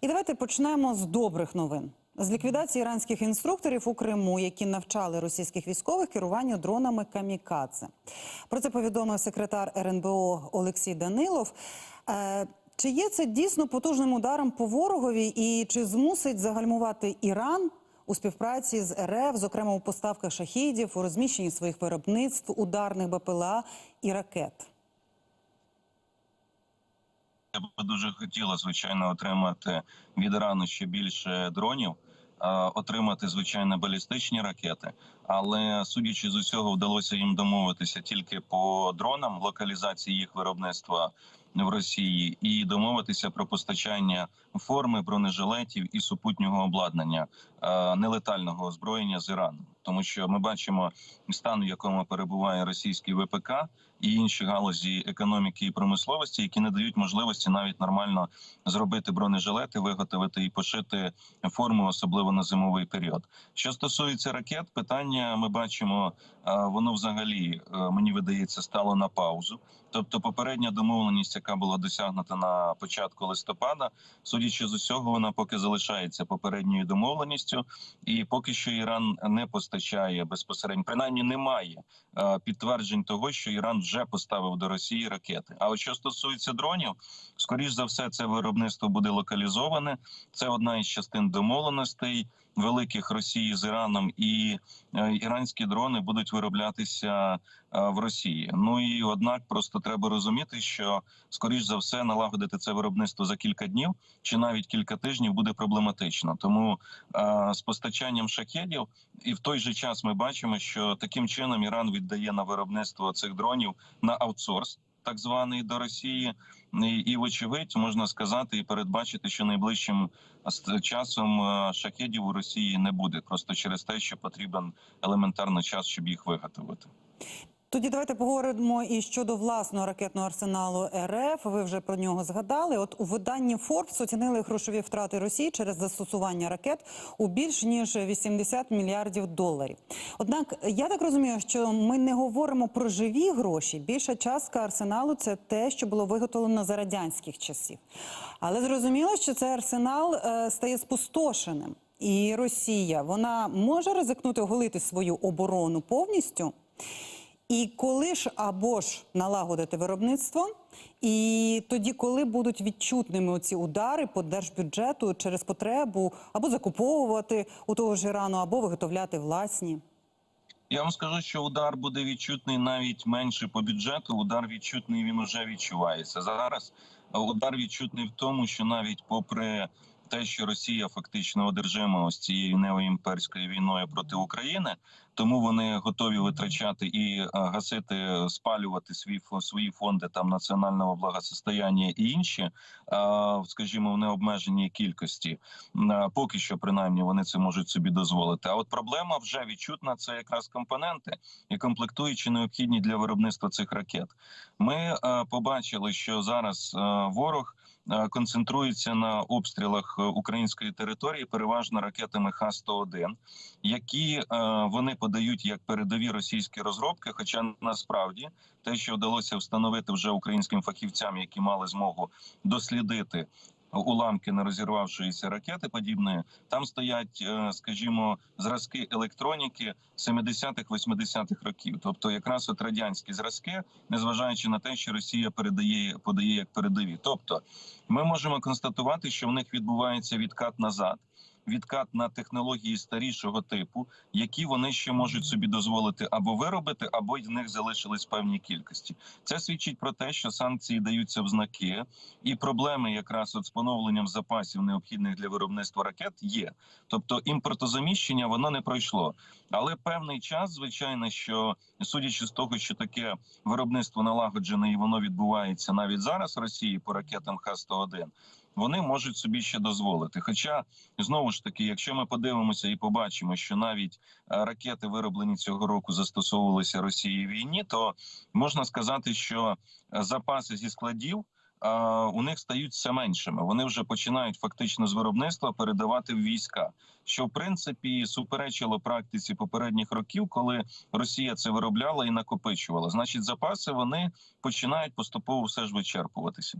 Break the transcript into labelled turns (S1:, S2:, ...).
S1: І давайте почнемо з добрих новин. З ліквідації іранських інструкторів у Криму, які навчали російських військових керуванню дронами камікадзе. Про це повідомив секретар РНБО Олексій Данилов. Е, Чи є це дійсно потужним ударом по ворогові, і чи змусить загальмувати Іран у співпраці з РФ, зокрема у поставках шахідів, у розміщенні своїх виробництв, ударних БПЛА і ракет?
S2: Я би дуже хотіла, звичайно, отримати від Ірану ще більше дронів, отримати звичайно балістичні ракети. Але судячи з усього, вдалося їм домовитися тільки по дронам, локалізації їх виробництва в Росії, і домовитися про постачання форми бронежилетів і супутнього обладнання нелетального озброєння з Ірану. Тому що ми бачимо стан, в якому перебуває російський ВПК і інші галузі економіки і промисловості, які не дають можливості навіть нормально зробити бронежилети, виготовити і пошити форму, особливо на зимовий період. Що стосується ракет, питання ми бачимо, е, воно взагалі е, мені видається стало на паузу. Тобто, попередня домовленість, яка була досягнута на початку листопада, судячи з усього, вона поки залишається попередньою домовленістю, і поки що Іран не постачає безпосередньо, принаймні немає е, підтверджень того, що Іран вже поставив до Росії ракети. А от що стосується дронів, скоріш за все, це виробництво буде локалізоване. Це одна із частин домовленостей великих Росії з Іраном, і е, іранські дрони будуть вироблятися е, в Росії. Ну і однак, просто треба розуміти, що скоріш за все налагодити це виробництво за кілька днів чи навіть кілька тижнів буде проблематично. Тому е, з постачанням шахедів, і в той же час ми бачимо, що таким чином Іран віддає на виробництво цих дронів на аутсорс. Так званий до Росії, і, вочевидь можна сказати і передбачити, що найближчим часом шахедів у Росії не буде, просто через те, що потрібен елементарний час, щоб їх виготовити.
S1: Тоді давайте поговоримо і щодо власного ракетного арсеналу РФ. Ви вже про нього згадали. От у виданні Forbes оцінили грошові втрати Росії через застосування ракет у більш ніж 80 мільярдів доларів. Однак я так розумію, що ми не говоримо про живі гроші. Більша частка арсеналу це те, що було виготовлено за радянських часів. Але зрозуміло, що цей арсенал е, стає спустошеним. І Росія вона може ризикнути оголити свою оборону повністю. І коли ж або ж налагодити виробництво, і тоді, коли будуть відчутними оці удари по держбюджету через потребу або закуповувати у того ж Ірану, або виготовляти власні.
S2: Я вам скажу, що удар буде відчутний навіть менше по бюджету. Удар відчутний він уже відчувається зараз. Удар відчутний в тому, що навіть попри те, що Росія фактично одержима ось цією неоімперською війною проти України, тому вони готові витрачати і е, гасити, спалювати свої свої фонди там національного благосостояння і інші, е, скажімо, в необмеженій кількості. Е, Поки що, принаймні, вони це можуть собі дозволити. А от проблема вже відчутна. Це якраз компоненти і комплектуючі необхідні для виробництва цих ракет. Ми побачили, що зараз ворог. Концентрується на обстрілах української території, переважно ракетами Х-101, які вони подають як передові російські розробки. Хоча насправді те, що вдалося встановити вже українським фахівцям, які мали змогу дослідити. Уламки нерозірвавшоїся ракети подібної там стоять, скажімо, зразки електроніки 70-х, 80-х років, тобто якраз от радянські зразки, незважаючи на те, що Росія передає подає як передові. Тобто, ми можемо констатувати, що в них відбувається відкат назад відкат на технології старішого типу, які вони ще можуть собі дозволити або виробити, або в них залишились певні кількості. Це свідчить про те, що санкції даються в знаки, і проблеми якраз от з поновленням запасів необхідних для виробництва ракет є. Тобто імпортозаміщення воно не пройшло. Але певний час, звичайно, що судячи з того, що таке виробництво налагоджене і воно відбувається навіть зараз в Росії по ракетам Х-101, вони можуть собі ще дозволити. Хоча знову ж таки, якщо ми подивимося і побачимо, що навіть ракети, вироблені цього року, застосовувалися Росії війні, то можна сказати, що запаси зі складів. У них стають все меншими. Вони вже починають фактично з виробництва передавати в війська, що в принципі суперечило практиці попередніх років, коли Росія це виробляла і накопичувала. Значить, запаси вони починають поступово все ж вичерпуватися.